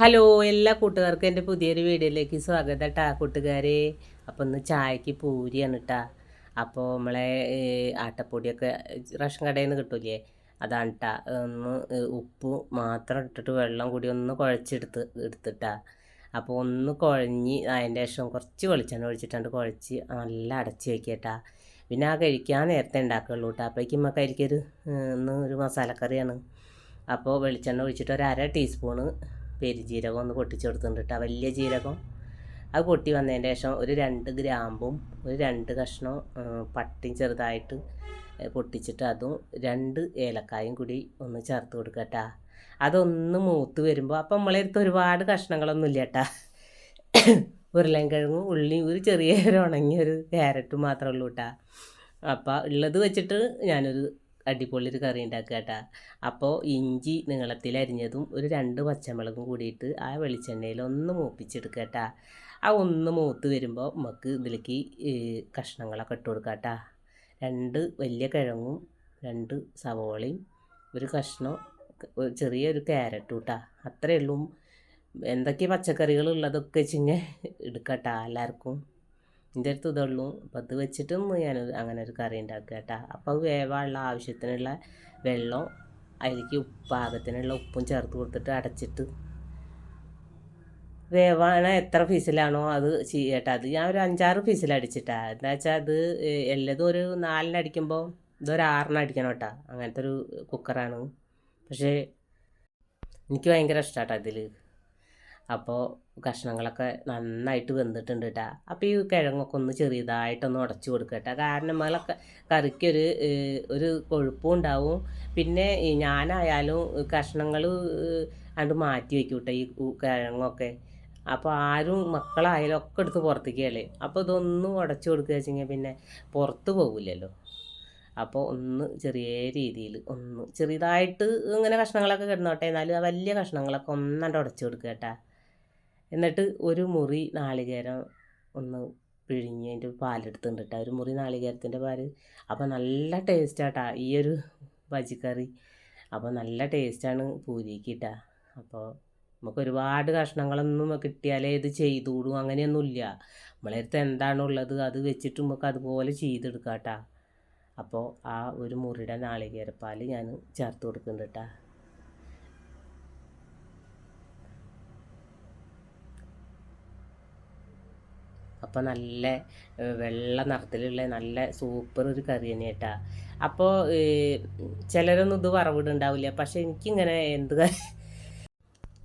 Hello എല്ലാ കൂട്ടുകാർക്കും എന്റെ പുതിയൊരു വീഡിയോയിലേക്ക് സ്വാഗതം കേട്ടാ കൂട്ടുകാരെ. അപ്പോൾ ഒന്ന് ചായക്ക് പൂരിയാണ് കേട്ടാ അപ്പോൾ നമ്മളെ ആട്ടപ്പൊടിയൊക്കെ റേഷൻ കടയിൽ നിന്ന് കിട്ടൂലേ? അതാണ് കേട്ടാ ഒന്ന് ഉപ്പ് മാത്രം ഇട്ടിട്ട് വെള്ളം കൂടി ഒന്ന് കുഴച്ചെടുത്ത് എടുത്തിട്ടാ. അപ്പോൾ ഒന്ന് കുഴഞ്ഞ് അതിന്റെ ശേഷം കുറച്ച് വെളിച്ചെണ്ണ ഒഴിച്ചിട്ടുണ്ട് കുഴച്ച് നല്ല അടച്ച് വയ്ക്കട്ടാ പിന്നെ ആ കഴിക്കാൻ നേരത്തെ ഉണ്ടാക്കുള്ളൂ കേട്ടോ അപ്പോഴേക്കും നമുക്ക് അതിലേക്കൊരു ഇന്ന് ഒരു മസാലക്കറിയാണ്. അപ്പോൾ വെളിച്ചെണ്ണ ഒഴിച്ചിട്ട് ഒരു അര ടീസ്പൂണ് പെരുജീരകം ഒന്ന് പൊട്ടിച്ചു കൊടുത്തിട്ടുണ്ട് കേട്ടോ വലിയ ജീരകം. അത് പൊട്ടി വന്നതിന് ശേഷം ഒരു രണ്ട് ഗ്രാമ്പും ഒരു രണ്ട് കഷ്ണം പട്ടിയും ചെറുതായിട്ട് പൊട്ടിച്ചിട്ട് അതും രണ്ട് ഏലക്കായും കൂടി ഒന്ന് ചേർത്ത് കൊടുക്കുക കേട്ടാ അതൊന്ന് മൂത്ത് വരുമ്പോൾ അപ്പം നമ്മളെ അടുത്ത് ഒരുപാട് കഷ്ണങ്ങളൊന്നും ഇല്ല കേട്ടാ ഉരുളൻകിഴങ്ങും ഉള്ളി ഒരു ചെറിയ ഉണങ്ങിയ ഒരു ക്യാരറ്റും മാത്രമേ ഉള്ളൂ കേട്ടാ അപ്പോൾ ഉള്ളത് വെച്ചിട്ട് ഞാനൊരു അടിപൊളി ഒരു കറി ഉണ്ടാക്കുക കേട്ടാ. അപ്പോൾ ഇഞ്ചി നീളത്തിൽ അരിഞ്ഞതും ഒരു രണ്ട് പച്ചമുളകും കൂടിയിട്ട് ആ വെളിച്ചെണ്ണയിൽ ഒന്ന് മൂപ്പിച്ചെടുക്കുക കേട്ടാ. ആ ഒന്ന് മൂത്ത് വരുമ്പോൾ നമുക്ക് ഇതിലേക്ക് കഷ്ണങ്ങളൊക്കെ ഇട്ട് കൊടുക്കുക കേട്ടാ. രണ്ട് വലിയ കിഴങ്ങും രണ്ട് സവോളയും ഒരു കഷ്ണം ചെറിയൊരു ക്യാരറ്റും കേട്ടാ. അത്രയേ ഉള്ളൂ. എന്തൊക്കെ പച്ചക്കറികൾ ഉള്ളതൊക്കെ വെച്ചിങ്ങനെ എടുക്കട്ടാ എല്ലാവർക്കും. എന്റെ അടുത്ത് ഇതുള്ളൂ അപ്പോൾ അത് വെച്ചിട്ടും ഞാൻ അങ്ങനെ ഒരു കറി ഉണ്ടാക്കുക കേട്ടോ. അപ്പോൾ വേവാനുള്ള ആവശ്യത്തിനുള്ള വെള്ളം അതിലേക്ക് പാകത്തിനുള്ള ഉപ്പും ചേർത്ത് കൊടുത്തിട്ട് അടച്ചിട്ട് വേവാണ എത്ര ഫീസിലാണോ അത് ചെയ്യട്ടെ അത് ഞാൻ ഒരു അഞ്ചാറ് ഫീസിൽ അടിച്ചിട്ടാ. എന്താ വെച്ചാൽ അത് എല്ലതും ഒരു നാലിനടിക്കുമ്പോൾ ഇതൊരു ആറിനടിക്കണം കേട്ടാ. അങ്ങനത്തെ ഒരു കുക്കറാണ് പക്ഷേ എനിക്ക് ഭയങ്കര ഇഷ്ടമാട്ടോ ഇതിൽ അപ്പോൾ കഷ്ണങ്ങളൊക്കെ നന്നായിട്ട് വെന്തിട്ടുണ്ട് കേട്ടാ അപ്പോൾ ഈ കിഴങ്ങൊക്കെ ഒന്ന് ചെറിയതായിട്ടൊന്ന് ഉടച്ചു കൊടുക്കുക കേട്ടോ കാരണം നമ്മളൊക്കെ കറിക്കൊരു ഒരു കൊഴുപ്പും ഉണ്ടാവും. പിന്നെ ഞാനായാലും കഷ്ണങ്ങൾ അത് മാറ്റി വയ്ക്കും കേട്ടോ ഈ കിഴങ്ങൊക്കെ. അപ്പോൾ ആരും മക്കളായാലും ഒക്കെ എടുത്ത് പുറത്തേക്ക് കളി അപ്പോൾ ഇതൊന്നും ഉടച്ചു കൊടുക്കുക വെച്ചെങ്കിൽ പിന്നെ പുറത്ത് പോകില്ലല്ലോ അപ്പോൾ ഒന്ന് ചെറിയ രീതിയിൽ ഒന്ന് ചെറിയതായിട്ട് ഇങ്ങനെ കഷ്ണങ്ങളൊക്കെ കിടന്നോട്ടെ. എന്നാലും വലിയ കഷ്ണങ്ങളൊക്കെ ഒന്നാണ്ട് ഉടച്ചു കൊടുക്കുക കേട്ടാ. എന്നിട്ട് ഒരു മുറി നാളികേരം ഒന്ന് പിഴിഞ്ഞ് അതിന്റെ പാലെടുത്തുണ്ട് ഒരു മുറി നാളികേരത്തിന്റെ പാൽ. അപ്പോൾ നല്ല ടേസ്റ്റാട്ടാ ഈ ഒരു ബജിക്കറി. അപ്പോൾ നല്ല ടേസ്റ്റാണ് പൂരിക്ക് കേട്ടാ അപ്പോൾ നമുക്ക് ഒരുപാട് കഷ്ണങ്ങളൊന്നും കിട്ടിയാലേ ഇത് ചെയ്തുകൂടും അങ്ങനെയൊന്നുമില്ല. നമ്മളെ അടുത്ത് എന്താണുള്ളത് അത് വെച്ചിട്ട് നമുക്ക് അതുപോലെ ചെയ്തെടുക്കാം കേട്ടാ അപ്പോൾ ആ ഒരു മുറിയുടെ നാളികേരപ്പാൽ ഞാൻ ചേർത്ത് കൊടുക്കുന്നുണ്ട് കേട്ടാ അപ്പോൾ നല്ല വെള്ള നിറത്തിലുള്ള നല്ല സൂപ്പർ ഒരു കറി തന്നെ കേട്ടാ അപ്പോൾ ചിലരൊന്നും ഇത് വറവിടുണ്ടാവില്ല പക്ഷെ എനിക്കിങ്ങനെ എന്ത് കറി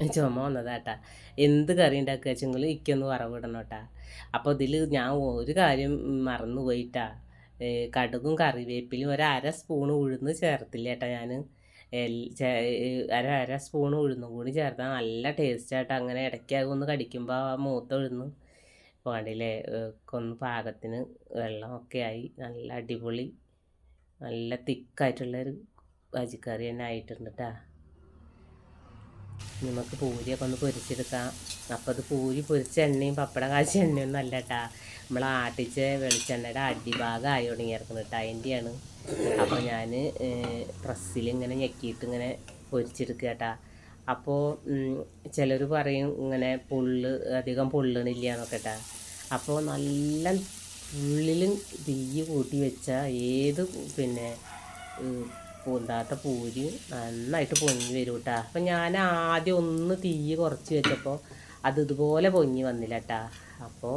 ചുമ വന്നതാട്ടാ എന്ത് കറി ഉണ്ടാക്കുക വെച്ചെങ്കിൽ എനിക്കൊന്ന് വറവിടണം കേട്ടാ അപ്പോൾ ഇതിൽ ഞാൻ ഒരു കാര്യം മറന്നു പോയിട്ടാ കടുകും കറിവേപ്പിലും ഒരു അര സ്പൂൺ ഉഴുന്ന് ചേർത്തില്ല ഏട്ടാ ഞാൻ അര അര സ്പൂൺ ഉഴുന്നും കൂടി ചേർത്താൽ നല്ല ടേസ്റ്റായിട്ട് അങ്ങനെ ഇടയ്ക്ക് ഒന്ന് കടിക്കുമ്പോൾ ആ മൂത്ത ഉഴുന്ന് വേണ്ടില്ലേ ഒന്ന് പാകത്തിന് വെള്ളമൊക്കെ ആയി നല്ല അടിപൊളി നല്ല തിക്കായിട്ടുള്ളൊരു വജിക്കറി തന്നെ ആയിട്ടുണ്ട് കേട്ടാ നമുക്ക് പൂരിയൊക്കെ ഒന്ന് പൊരിച്ചെടുക്കാം. അപ്പോൾ അത് പൂരി പൊരിച്ച എണ്ണയും പപ്പട കാച്ച എണ്ണയൊന്നും അല്ല കേട്ടാ നമ്മൾ ആട്ടിച്ച വെളിച്ചെണ്ണയുടെ അടിഭാഗം ആയി തുടങ്ങിയിരിക്കുന്നു കേട്ടോ അതിന്റെയാണ് അപ്പോൾ ഞാൻ പ്രസ്സിൽ ഇങ്ങനെ ഞെക്കിയിട്ട് ഇങ്ങനെ പൊരിച്ചെടുക്കുക കേട്ടാ അപ്പോൾ ചിലർ പറയും ഇങ്ങനെ പുള്ള് അധികം പൊള്ളണില്ല എന്നൊക്കെ അപ്പോൾ നല്ല ഉള്ളിലും തീ കൂട്ടി വെച്ചാൽ ഏത് പിന്നെ പൂന്താത്ത പൂരി നന്നായിട്ട് പൊങ്ങി വരും കേട്ടാ അപ്പം ഞാൻ ആദ്യം ഒന്ന് തീ കുറച്ച് വെച്ചപ്പോൾ അത് ഇതുപോലെ പൊങ്ങി വന്നില്ല കേട്ടാ അപ്പോൾ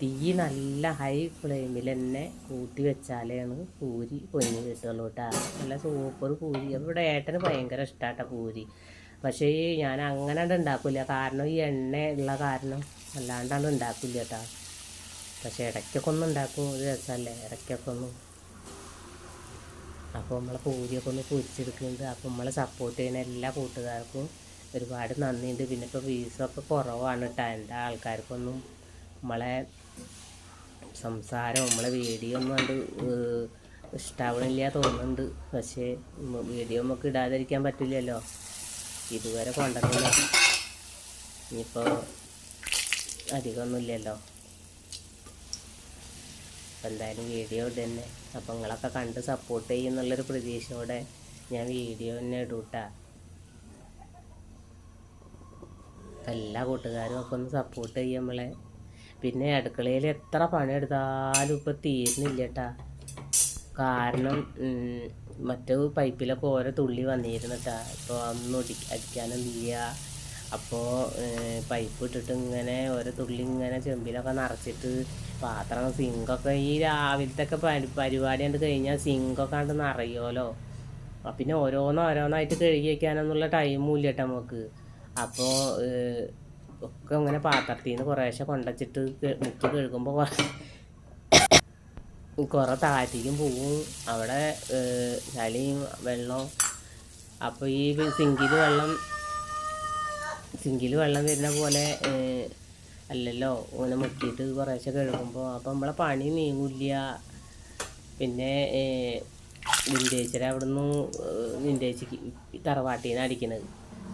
തീ നല്ല ഹൈ ഫ്ലെയിമിൽ തന്നെ കൂട്ടി വെച്ചാലാണ് പൂരി പൊങ്ങി കിട്ടുള്ളൂ കേട്ടാ നല്ല സൂപ്പർ പൂരി. ഇവിടെ ഏട്ടന് ഭയങ്കര ഇഷ്ടമാട്ടാ പൂരി. പക്ഷേ ഞാൻ അങ്ങനെ ഉണ്ടാക്കില്ല കാരണം ഈ എണ്ണ ഉള്ള കാരണം അല്ലാണ്ടാണ് ഉണ്ടാക്കില്ല കേട്ടോ പക്ഷേ ഇടയ്ക്കൊക്കെ ഒന്ന് ഉണ്ടാക്കും ഒരു രസമല്ലേ ഇടയ്ക്കൊക്കെ അപ്പോൾ നമ്മളെ പൂരിയൊക്കെ ഒന്ന് പൊരിച്ചെടുക്കുന്നുണ്ട്. അപ്പോൾ നമ്മളെ സപ്പോർട്ട് ചെയ്യുന്ന എല്ലാ കൂട്ടുകാർക്കും ഒരുപാട് നന്ദിയുണ്ട്. പിന്നെ ഇപ്പോൾ ഫീസൊക്കെ കുറവാണ് കേട്ടോ എന്റെ ആൾക്കാർക്കൊന്നും നമ്മളെ സംസാരം നമ്മളെ വീഡിയോ ഒന്നും കണ്ട് ഇഷ്ടാവണില്ല തോന്നുന്നുണ്ട്. പക്ഷേ വീഡിയോ നമുക്ക് ഇടാതിരിക്കാൻ പറ്റില്ലല്ലോ ഇതുവരെ കൊണ്ടുവന്നില്ല. ഇനിയിപ്പോൾ അധികമൊന്നുമില്ലല്ലോ. അപ്പോൾ എന്തായാലും വീഡിയോ ഇടന്നെ. അപ്പോൾ നിങ്ങളൊക്കെ കണ്ട് സപ്പോർട്ട് ചെയ്യുന്നുള്ളൊരു പ്രതീക്ഷയോടെ ഞാൻ വീഡിയോ തന്നെ ഇടൂട്ടാ എല്ലാ കൂട്ടുകാരും ഒക്കെ ഒന്ന് സപ്പോർട്ട് ചെയ്യും നമ്മളെ. പിന്നെ അടുക്കളയിൽ എത്ര പണിയെടുത്താലും ഇപ്പം തീരുന്നില്ല കേട്ടാ കാരണം മറ്റേ പൈപ്പിലൊക്കെ ഓരോ തുള്ളി വന്നിരുന്നിട്ടാ. ഇപ്പോൾ ഒടി അടി അടിക്കാനൊന്നുമില്ല. അപ്പോൾ പൈപ്പ് ഇട്ടിട്ട് ഇങ്ങനെ ഓരോ തുള്ളി ഇങ്ങനെ ചെമ്പിലൊക്കെ നിറച്ചിട്ട് പാത്രം സിങ്കൊക്കെ ഈ രാവിലത്തെ ഒക്കെ പരി പരിപാടി കണ്ട് കഴിഞ്ഞാൽ സിങ്കൊക്കെ കണ്ട് നിറയുമല്ലോ പിന്നെ ഓരോന്ന് ഓരോന്നായിട്ട് കഴുകി വയ്ക്കാനൊന്നുള്ള ടൈമും ഇല്ല കേട്ടോ നമുക്ക് അപ്പോൾ ഒക്കെ ഇങ്ങനെ പാത്രത്തിൽ നിന്ന് കുറേശ്ശെ കൊണ്ടച്ചിട്ട് മുക്കി കഴുകുമ്പോൾ കുറേ താഴത്തേക്കും പോവും. അവിടെ ചളിയും വെള്ളവും. അപ്പോൾ ഈ സിങ്കിൽ വെള്ളം സിങ്കിൽ വെള്ളം വരുന്ന പോലെ അല്ലല്ലോ ഇങ്ങനെ മുക്കിയിട്ട് കുറേശ്ശെ കഴുകുമ്പോൾ അപ്പോൾ നമ്മളെ പണി നീങ്ങില്ല. പിന്നെ വിന്റേജിൽ അവിടെ നിന്ന് നിന്ന് അടിക്കണത്.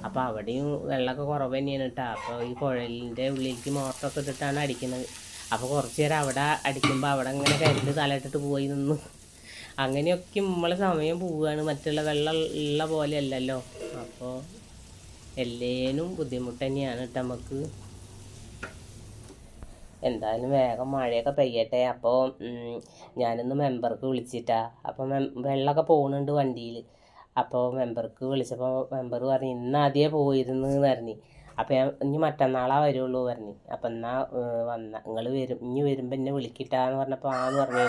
അപ്പോൾ അവിടെയും വെള്ളമൊക്കെ കുറവ് തന്നെയാണ് കേട്ടോ അപ്പോൾ ഈ കുഴലിന്റെ ഉള്ളിലേക്ക് മോട്ടറൊക്കെ ഇട്ടിട്ടാണ് അടിക്കുന്നത് അപ്പോൾ കുറച്ച് നേരം അവിടെ അടിക്കുമ്പോൾ അവിടെ ഇങ്ങനെ കരണ്ട് തലയിട്ടിട്ട് പോയി നിന്നു. അങ്ങനെയൊക്കെ നമ്മളെ സമയം പോവുകയാണ്. മറ്റുള്ള വെള്ളം ഉള്ള പോലെ അല്ലല്ലോ. അപ്പോൾ എല്ലേനും ബുദ്ധിമുട്ട് തന്നെയാണ് കേട്ടോ നമുക്ക് എന്തായാലും വേഗം മഴയൊക്കെ പെയ്യട്ടെ. അപ്പോൾ ഞാനിന്ന് മെമ്പർക്ക് വിളിച്ചിട്ടാ. അപ്പോൾ മെ വെള്ളമൊക്കെ പോകുന്നുണ്ട് വണ്ടിയിൽ അപ്പോൾ മെമ്പർക്ക് വിളിച്ചപ്പോൾ മെമ്പർ പറഞ്ഞു ഇന്ന് ആദ്യമേ പോയിരുന്നു എന്ന് പറഞ്ഞു. അപ്പോൾ ഞാൻ ഇനി മറ്റന്നാളാ വരുള്ളൂ പറഞ്ഞു. അപ്പം എന്നാൽ വന്ന നിങ്ങൾ വരും ഇനി വരുമ്പോൾ എന്നെ വിളിക്കിട്ടാന്ന് പറഞ്ഞപ്പോൾ ആന്ന് പറഞ്ഞു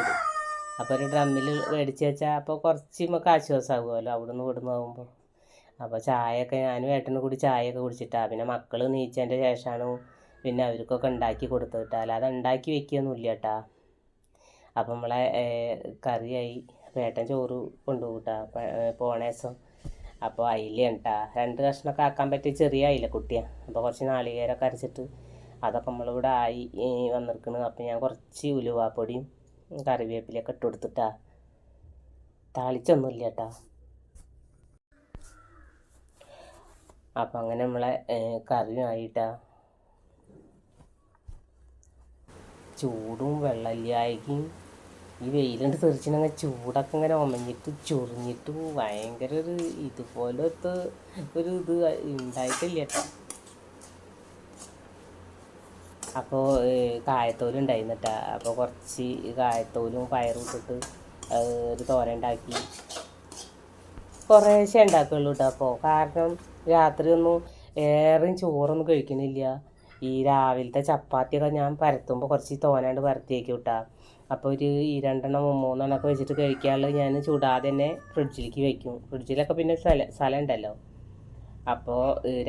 അപ്പോൾ ഒരു ഡ്രമ്മിൽ മേടിച്ച് വെച്ചാൽ അപ്പോൾ കുറച്ച് നമുക്ക് ആശ്വാസമാകുമല്ലോ അവിടെ നിന്ന് ഇവിടുന്ന് പോകുമ്പോൾ അപ്പോൾ ചായയൊക്കെ ഞാനും ഏട്ടനും കൂടി ചായയൊക്കെ കുടിച്ചിട്ടാ. പിന്നെ മക്കൾ നീച്ചതിന്റെ ശേഷമാണ് പിന്നെ അവർക്കൊക്കെ ഉണ്ടാക്കി കൊടുത്തിട്ടാ അല്ലാതെ ഉണ്ടാക്കി വെക്കുകയൊന്നുമില്ല കേട്ടാ അപ്പം നമ്മളെ കറിയായി. അപ്പോൾ ഏട്ടൻ ചോറ് കൊണ്ടുപോകട്ടാ പോണേസം. അപ്പോൾ അയിലയാണ് കേട്ടാ രണ്ട് കഷ്ണമൊക്കെ ആക്കാൻ പറ്റിയ ചെറിയ അയില കുട്ടിയാ. അപ്പോൾ കുറച്ച് നാളികേരമൊക്കെ അരച്ചിട്ട് അതൊക്കെ നമ്മളിവിടെ ആയി വന്നിരിക്കുന്നത് അപ്പോൾ ഞാൻ കുറച്ച് ഉലുവാപ്പൊടിയും കറിവേപ്പിലൊക്കെ ഇട്ട് കൊടുത്തിട്ടാ. താളിച്ചൊന്നുമില്ല കേട്ടാ അപ്പം അങ്ങനെ നമ്മളെ ഏഹ്, കറിയും ആയിട്ടാ. ചൂടും വെള്ളമില്ലായ്ക്കും ഈ വെയിലുണ്ട് തെറിച്ചിനങ്ങനെ ചൂടൊക്കെ ഇങ്ങനെ ഒമഞ്ഞിട്ട് ചൊറിഞ്ഞിട്ട് ഭയങ്കര ഒരു ഇതുപോലത്തെ ഒരു ഇത് ഉണ്ടായിട്ടില്ല. കേട്ടോ അപ്പോൾ കായത്തോലും ഉണ്ടായിരുന്നിട്ട. അപ്പോൾ കുറച്ച് കായത്തോലും പയറും ഇട്ടിട്ട് ഒരു തോര ഉണ്ടാക്കി. കുറേശ്ശെ ഉണ്ടാക്കുള്ളൂ കേട്ടോ അപ്പോൾ കാരണം രാത്രിയൊന്നും ഏറെയും ചോറൊന്നും കഴിക്കുന്നില്ല ഈ രാവിലത്തെ ചപ്പാത്തിയൊക്കെ ഞാൻ പരത്തുമ്പോൾ കുറച്ച് തോനാണ്ട് പരത്തിയേക്കും കേട്ടാ അപ്പോൾ ഒരു ഈ രണ്ടെണ്ണം മൂന്നെണ്ണം ഒക്കെ വെച്ചിട്ട് കഴിക്കാനുള്ളത് ഞാൻ ചൂടാതെ തന്നെ ഫ്രിഡ്ജിലേക്ക് വെക്കും. ഫ്രിഡ്ജിലൊക്കെ പിന്നെ സ്ഥല സ്ഥലം ഉണ്ടല്ലോ. അപ്പോൾ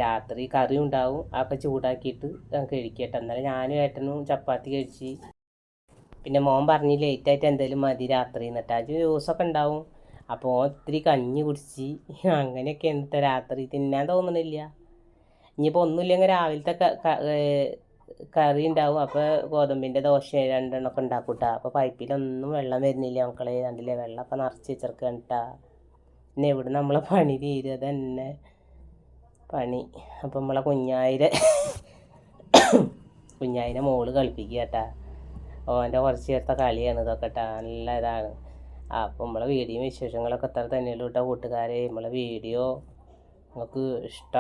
രാത്രി കറി ഉണ്ടാവും. അതൊക്കെ ചൂടാക്കിയിട്ട് കഴിക്കട്ടെ. എന്നാലും ഞാനും ഏട്ടനും ചപ്പാത്തി കഴിച്ച്. പിന്നെ മോൻ പറഞ്ഞ് ലേറ്റായിട്ട് എന്തെങ്കിലും മതി രാത്രി എന്നിട്ട്. അത് ജ്യൂസൊക്കെ ഉണ്ടാവും. അപ്പോൾ ഒത്തിരി കഞ്ഞി കുടിച്ച് അങ്ങനെയൊക്കെ എന്നിട്ട് രാത്രി. തിന്നാൻ തോന്നണില്ല. ഇനിയിപ്പോൾ ഒന്നുമില്ലെങ്കിൽ രാവിലത്തെ കറി ഉണ്ടാവും. അപ്പോൾ ഗോതമ്പിന്റെ ദോശ രണ്ടെണ്ണമൊക്കെ ഉണ്ടാക്കൂട്ടാ. അപ്പോൾ പൈപ്പിലൊന്നും വെള്ളം വരുന്നില്ല മക്കളെ. കണ്ടില്ലേ? വെള്ളമൊക്കെ നിറച്ച് വെച്ചിരിക്കണ്ടാ പിന്നെ എവിടെ നമ്മളെ പണി തീരുക തന്നെ പണി. അപ്പം നമ്മളെ കുഞ്ഞായിരെ കുഞ്ഞായിനെ മോൾ കളിപ്പിക്കുക കേട്ടാ ഓന്റെ കുറച്ച് നേരത്തെ കളിയാണ് ഇതൊക്കെ കേട്ടാ നല്ല ഇതാണ്. അപ്പോൾ നമ്മളെ വീഡിയോ വിശേഷങ്ങളൊക്കെ എത്ര തന്നെയുള്ളൂ കേട്ടോ കൂട്ടുകാരെ. നമ്മളെ വീഡിയോ നിങ്ങൾക്ക് ഇഷ്ടം